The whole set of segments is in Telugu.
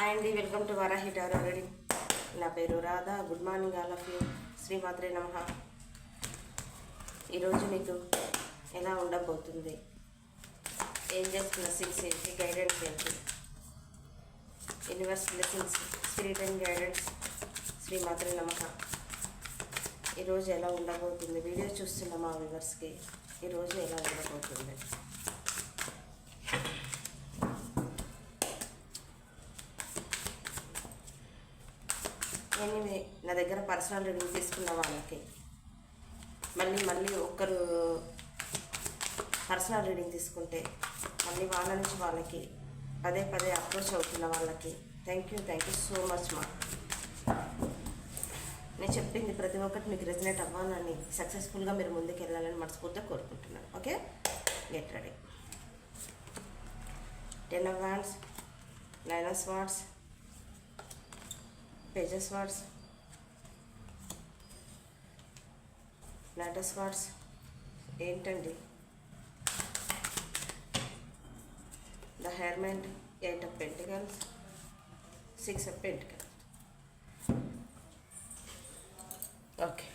హాయ్ అండి welcome to Varahi tarot already నా పేరు Radha. Good morning all of you శ్రీమాత్రే నమ. ఈరోజు మీకు ఎలా ఉండబోతుంది? ఏంజల్స్ బ్లెస్సింగ్స్ ఏంటి? గైడెన్స్ ఏంటి? Universe blessings spirit and guidance శ్రీమాత్రే నమ. ఈరోజు ఎలా ఉండబోతుంది? వీడియో చూస్తున్న మా వ్యూవర్స్కి ఈరోజు ఎలా ఉండబోతుంది ఎనివే నా దగ్గర పర్సనల్ రీడింగ్ తీసుకున్న వాళ్ళకి. మళ్ళీ మళ్ళీ ఒక్కరు పర్సనల్ రీడింగ్ తీసుకుంటే మళ్ళీ వాళ్ళ నుంచి వాళ్ళకి పదే పదే అప్రోచ్ అవుతున్న వాళ్ళకి. Thank you thank you so much మా. నేను చెప్పింది ప్రతి ఒక్కటి మీకు రెజినేట్ అవ్వాలని సక్సెస్ఫుల్గా మీరు ముందుకు వెళ్ళాలని మనస్ఫూర్తిగా కోరుకుంటున్నాను. Okay get ready ten of wands nine of swords pages latest words ఏంటండి? The hermit eight of pentacles six of pentacles okay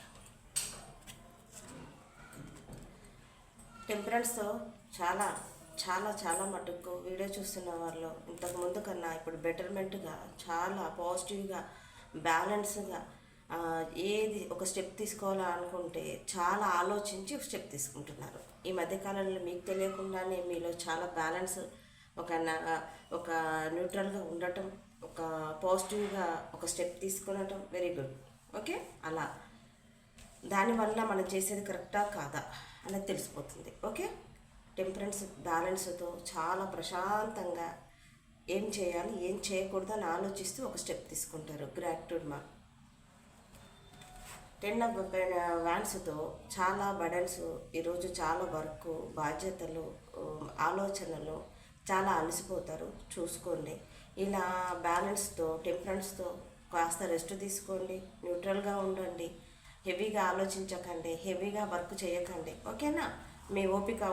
టెంపరెన్స్తో చాలా చాలా చాలా మటుకు వీడియో చూస్తున్న వాళ్ళు ఇంతకు ముందు కన్నా ఇప్పుడు బెటర్మెంట్గా చాలా పాజిటివ్గా బ్యాలెన్స్గా ఏది ఒక స్టెప్ తీసుకోవాలా అనుకుంటే చాలా ఆలోచించి ఒక స్టెప్ తీసుకుంటున్నారు. ఈ మధ్యకాలంలో మీకు తెలియకుండానే మీలో చాలా బ్యాలెన్స్ ఒక ఒక న్యూట్రల్గా ఉండటం ఒక పాజిటివ్గా ఒక స్టెప్ తీసుకునటం వెరీ గుడ్ ఓకే అలా. దానివల్ల మనం చేసేది కరెక్టా కాదా అనేది తెలిసిపోతుంది. ఓకే టెంపరెన్స్ బ్యాలెన్స్తో చాలా ప్రశాంతంగా ఏం చేయాలి ఏం చేయకూడదు అని ఆలోచిస్తూ ఒక స్టెప్ తీసుకుంటారు. గ్రాట్యూడ్ మా టెన్ వ్యాన్స్తో చాలా బడన్స్ ఈరోజు చాలా వర్క్ బాధ్యతలు ఆలోచనలు చాలా అలసిపోతారు. చూసుకోండి. ఇలా బ్యాలెన్స్తో టెంపరెన్స్తో కాస్త రెస్ట్ తీసుకోండి. న్యూట్రల్గా ఉండండి. హెవీగా ఆలోచించకండి. హెవీగా వర్క్ చేయకండి. ఓకేనా? మీ ఓపిక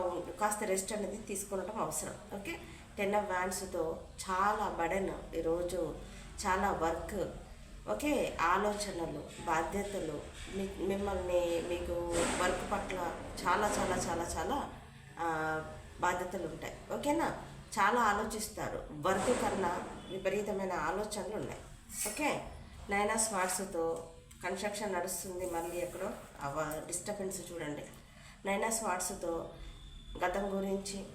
కాస్త రెస్ట్ అనేది తీసుకోవడం అవసరం. ఓకే? టెన్ ఆఫ్ వ్యాన్స్తో చాలా బడన్ ఈరోజు చాలా వర్క్ ఓకే ఆలోచనలు బాధ్యతలు మీ మిమ్మల్ని మీకు వర్క్ పట్ల చాలా చాలా చాలా చాలా బాధ్యతలు ఉంటాయి. ఓకేనా? చాలా ఆలోచిస్తారు. వర్క్ కన్నా విపరీతమైన ఆలోచనలు ఉన్నాయి. ఓకే? నైనా స్మార్ట్స్తో కన్స్ట్రక్షన్ నడుస్తుంది మళ్ళీ ఎక్కడో? అవ డిస్టర్బెన్స్ చూడండి. నైనా స్మార్ట్స్తో గతం గురించి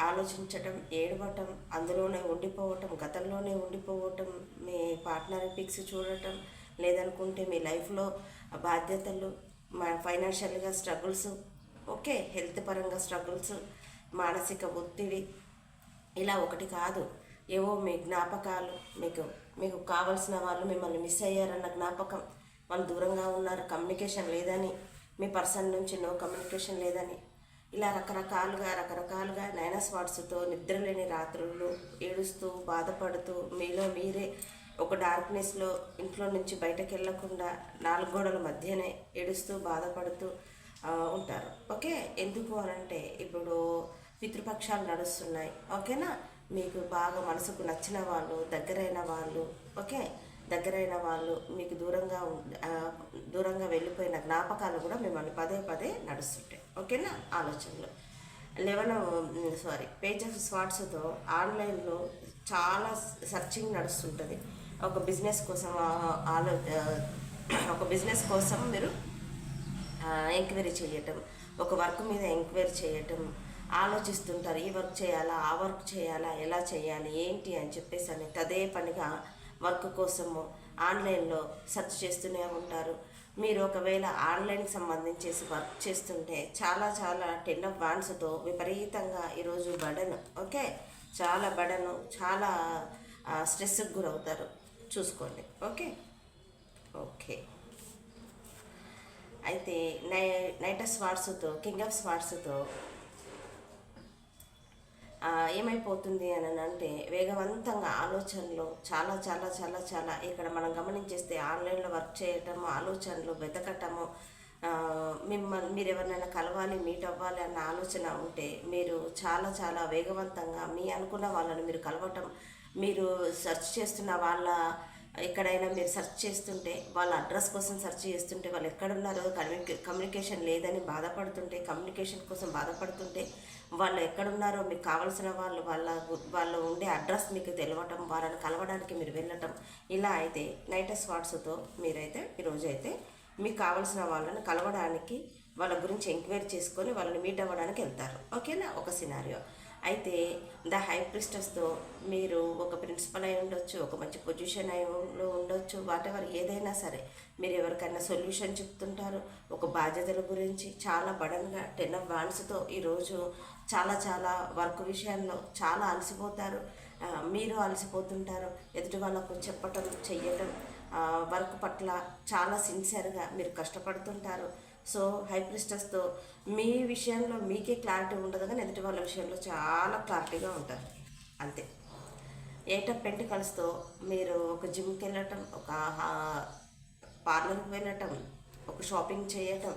ఆలోచించటం ఏడవటం అందులోనే ఉండిపోవటం గతంలోనే ఉండిపోవటం మీ పార్ట్నర్ పిక్స్ చూడటం లేదనుకుంటే మీ లైఫ్లో బాధ్యతలు మా ఫైనాన్షియల్గా స్ట్రగుల్స్ ఓకే హెల్త్ పరంగా స్ట్రగుల్స్ మానసిక ఒత్తిడి ఇలా ఒకటి కాదు. ఏవో మీ జ్ఞాపకాలు మీకు మీకు కావలసిన వాళ్ళు మిమ్మల్ని మిస్ అయ్యారన్న జ్ఞాపకం. వాళ్ళు దూరంగా ఉన్నారు కమ్యూనికేషన్ లేదని మీ పర్సన్ నుంచి నో కమ్యూనికేషన్ లేదని. ఇలా రకరకాలుగా రకరకాలుగా నైనస్వాట్స్తో నిద్రలేని రాత్రులు ఏడుస్తూ బాధపడుతూ మీలో మీరే ఒక డార్క్నెస్లో ఇంట్లో నుంచి బయటకు వెళ్ళకుండా నాలుగు గోడల మధ్యనే ఏడుస్తూ బాధపడుతూ ఉంటారు. ఓకే? ఎందుకు అనంటే ఇప్పుడు పితృపక్షాలు నడుస్తున్నాయి. ఓకేనా? మీకు బాగా మనసుకు నచ్చిన వాళ్ళు దగ్గరైన వాళ్ళు. ఓకే? దగ్గరైన వాళ్ళు మీకు దూరంగా దూరంగా వెళ్ళిపోయిన జ్ఞాపకాలు కూడా మిమ్మల్ని పదే పదే నడుస్తుంటాయి. ఓకేనా? ఆలోచనలు. లెవెన్ సారీ పేజ్ ఆఫ్ స్వాట్స్తో ఆన్లైన్లో చాలా సర్చింగ్ నడుస్తుంటుంది. ఒక బిజినెస్ కోసం ఆలో ఒక బిజినెస్ కోసం మీరు ఎంక్వైరీ చేయటం ఒక వర్క్ మీద ఎంక్వైరీ చేయటం ఆలోచిస్తుంటారు ఈ వర్క్ చేయాలా ఆ వర్క్ చేయాలా ఎలా చేయాలి ఏంటి అని చెప్పేసి అని తదే పనిగా వర్క్ కోసము ఆన్లైన్లో సెర్చ్ చేస్తూనే ఉంటారు. మీరు ఒకవేళ ఆన్లైన్కి సంబంధించేసి వర్క్ చేస్తుంటే చాలా చాలా టెన్ ఆఫ్ బాండ్స్తో విపరీతంగా ఈరోజు బడన్ ఓకే? చాలా బడను చాలా స్ట్రెస్కి గురవుతారు. చూసుకోండి ఓకే? ఓకే. అయితే నై నైట్ ఆఫ్ స్వార్ట్స్తో కింగ్ ఆఫ్ స్వార్ట్స్తో ఏమైపోతుంది అని అంటే వేగవంతంగా ఆలోచనలు చాలా చాలా చాలా చాలా ఇక్కడ మనం గమనించేస్తే ఆన్లైన్లో వర్క్ చేయటము ఆలోచనలు వెతకటము మిమ్మల్ని మీరు ఎవరినైనా కలవాలి మీట్ అవ్వాలి అన్న ఆలోచన ఉంటే మీరు చాలా చాలా వేగవంతంగా మీ అనుకున్న వాళ్ళని మీరు కలవటం మీరు సెర్చ్ చేస్తున్న వాళ్ళ ఎక్కడైనా మీరు సెర్చ్ చేస్తుంటే వాళ్ళ అడ్రస్ కోసం సెర్చ్ చేస్తుంటే వాళ్ళు ఎక్కడున్నారో కమ్యూనికే కమ్యూనికేషన్ లేదని బాధపడుతుంటే కమ్యూనికేషన్ కోసం బాధపడుతుంటే వాళ్ళు ఎక్కడున్నారో మీకు కావాల్సిన వాళ్ళు వాళ్ళ వాళ్ళు ఉండే అడ్రస్ మీకు తెలవటం వాళ్ళని కలవడానికి మీరు వెళ్ళటం ఇలా అయితే నైటస్ వాట్స్తో మీరైతే ఈరోజు అయితే మీకు కావాల్సిన వాళ్ళని కలవడానికి వాళ్ళ గురించి ఎంక్వైరీ చేసుకొని వాళ్ళని మీట్ అవ్వడానికి వెళ్తారు. ఓకేనా? ఒక సినారియో అయితే ద హై ప్రిస్టర్స్తో మీరు ఒక ప్రిన్సిపల్ అయి ఉండొచ్చు ఒక మంచి పొజిషన్ అయి ఉండొచ్చు వాటెవర్ ఏదైనా సరే. మీరు ఎవరికైనా సొల్యూషన్ చెప్తుంటారు. ఒక బాధ్యతల గురించి చాలా బడన్గా టెన్ ఆఫ్ వాన్స్తో ఈరోజు చాలా చాలా వర్క్ విషయాల్లో చాలా అలసిపోతారు. మీరు అలసిపోతుంటారు. ఎదుటి వాళ్ళకు చెప్పటం చెయ్యటం వర్క్ పట్ల చాలా సిన్సియర్గా మీరు కష్టపడుతుంటారు. సో హై ప్రిస్టర్స్తో మీ విషయంలో మీకే క్లారిటీ ఉండదు కానీ ఎదుటి వాళ్ళ విషయంలో చాలా క్లారిటీగా ఉంటారు. అంతే. ఏట పెంటికల్స్తో మీరు ఒక జిమ్కి వెళ్ళటం ఒక పార్లర్కి వెళ్ళటం ఒక షాపింగ్ చేయటం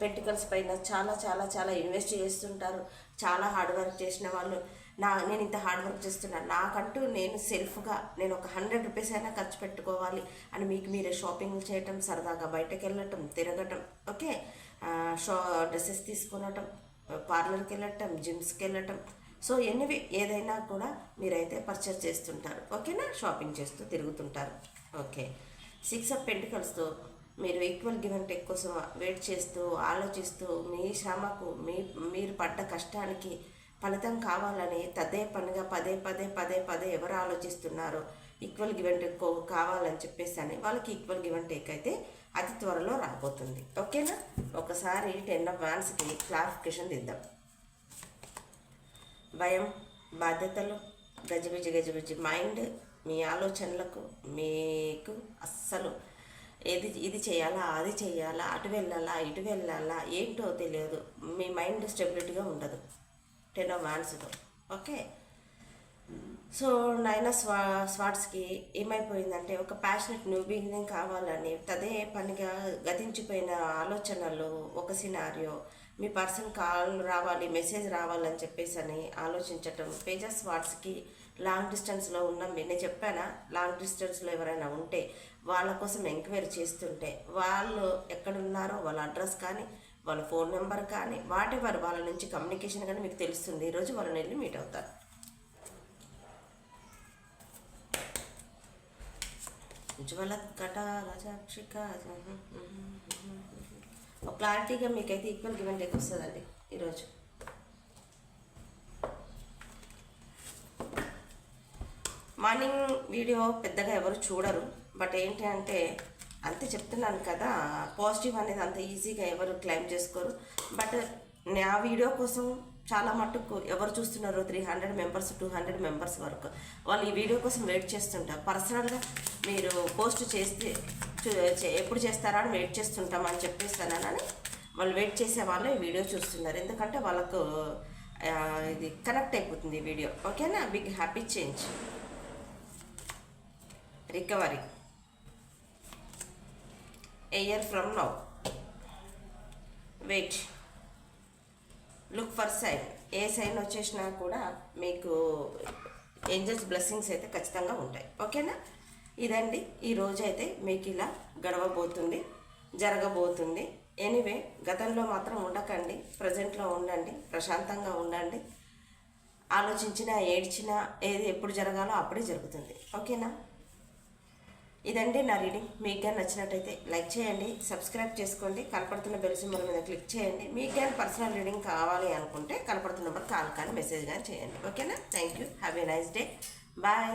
పెంటికల్స్ పైన చాలా చాలా చాలా ఇన్వెస్ట్ చేస్తుంటారు. చాలా హార్డ్ వర్క్ చేసిన వాళ్ళు. నా నేను ఇంత హార్డ్ వర్క్ చేస్తున్నాను నాకంటూ నేను సెల్ఫ్గా నేను ఒక హండ్రెడ్ రూపీస్ అయినా ఖర్చు పెట్టుకోవాలి అని మీకు మీరే షాపింగ్ చేయటం సరదాగా బయటకు వెళ్ళటం తిరగటం ఓకే? షా డ్రెస్సెస్ తీసుకునటం పార్లర్కి వెళ్ళటం జిమ్స్కి వెళ్ళటం. సో ఎనివి ఏదైనా కూడా మీరైతే పర్చేస్ చేస్తుంటారు. ఓకేనా? షాపింగ్ చేస్తూ తిరుగుతుంటారు. ఓకే. సిక్స్ ఆఫ్ పెంటికల్స్తో మీరు ఈక్వల్ గివెన్ టెక్ కోసం వెయిట్ చేస్తూ ఆలోచిస్తూ మీ శ్రమకు మీ మీరు పడ్డ కష్టానికి ఫలితం కావాలని తదే పనిగా పదే పదే పదే పదే ఎవరు ఆలోచిస్తున్నారో ఈక్వల్ గివ్ అండ్ టేక్ కావాలని చెప్పేసి అని వాళ్ళకి ఈక్వల్ గివ్ అండ్ టేక్ అయితే అతి త్వరలో రాబోతుంది. ఓకేనా? ఒకసారి టెన్ ఆఫ్ వ్యాన్స్కి క్లారిఫికేషన్ ఇద్దాం భయం బాధ్యతలు గజిబిజి గజిబిజి మైండ్ మీ ఆలోచనలకు మీకు అస్సలు ఏది ఇది చేయాలా అది చేయాలా అటు వెళ్ళాలా ఇటు వెళ్ళాలా ఏంటో తెలియదు. మీ మైండ్ స్టెబిలిటీగా ఉండదు. టెన్ ఆఫ్ వ్యాన్స్తో ఓకే సో నైనా స్వా స్వాట్స్కి ఏమైపోయిందంటే ఒక ప్యాషనెట్ న్యూ బిగినింగ్ కావాలని తదే పనిగా గతించిపోయిన ఆలోచనలు ఒక సినారియో మీ పర్సన్ కాల్ రావాలి మెసేజ్ రావాలని చెప్పేసి అని ఆలోచించటం. పేజెస్ వాట్స్కి లాంగ్ డిస్టెన్స్లో ఉన్న నేను చెప్పానా? లాంగ్ డిస్టెన్స్లో ఎవరైనా ఉంటే వాళ్ళ కోసం ఎంక్వైరీ చేస్తుంటే వాళ్ళు ఎక్కడున్నారో వాళ్ళ అడ్రస్ కానీ వాళ్ళ ఫోన్ నెంబర్ కానీ వాటెవర్ వాళ్ళ నుంచి కమ్యూనికేషన్ కానీ మీకు తెలుస్తుంది. ఈరోజు వాళ్ళని వెళ్ళి మీట్ అవుతారు. ఉజ్వల కట రజాక్షిక ఒక క్లారిటీగా మీకైతే ఈక్వల్ గివెన్ టేక్ వస్తుందండి ఈరోజు మార్నింగ్ వీడియో పెద్దగా ఎవరు చూడరు. బట్ ఏంటి అంటే అంతే చెప్తున్నాను కదా పాజిటివ్ అనేది అంత ఈజీగా ఎవరు క్లైమ్ చేసుకోరు. బట్ నా వీడియో కోసం చాలా మట్టుకు ఎవరు చూస్తున్నారు three hundred members two hundred members వరకు వాళ్ళు ఈ వీడియో కోసం వెయిట్ చేస్తుంటారు. పర్సనల్గా మీరు పోస్ట్ చేస్తే ఎప్పుడు చేస్తారా అని వెయిట్ చేస్తుంటామని చెప్పేస్తానని వాళ్ళు వెయిట్ చేసే వాళ్ళు ఈ వీడియో చూస్తున్నారు. ఎందుకంటే వాళ్ళకు ఇది కనెక్ట్ అయిపోతుంది ఈ వీడియో ఓకేనా big happy change recovery a year from now. Wait look for sign a sign వచ్చేసినా కూడా మీకు ఏంజల్స్ బ్లెస్సింగ్స్ అయితే ఖచ్చితంగా ఉంటాయి. ఓకేనా? ఇదండి. ఈ రోజు అయితే మీకు ఇలా గడవబోతుంది జరగబోతుంది. ఎనీవే గతంలో మాత్రం ఉండకండి ప్రజెంట్లో ఉండండి ప్రశాంతంగా ఉండండి. ఆలోచించినా ఏడ్చినా ఏది ఎప్పుడు జరగాలో అప్పుడే జరుగుతుంది. ఓకేనా? ఇదండి నా రీడింగ్ మీకు కానీ నచ్చినట్టయితే లైక్ చేయండి సబ్స్క్రైబ్ చేసుకోండి కనపడుతున్న బెల్ సింబల్ మీద క్లిక్ చేయండి. మీకు కానీ పర్సనల్ రీడింగ్ కావాలి అనుకుంటే కనపడుతున్న నెంబర్ కాల్ కానీ మెసేజ్ కానీ చేయండి. ఓకేనా thank you have a nice day bye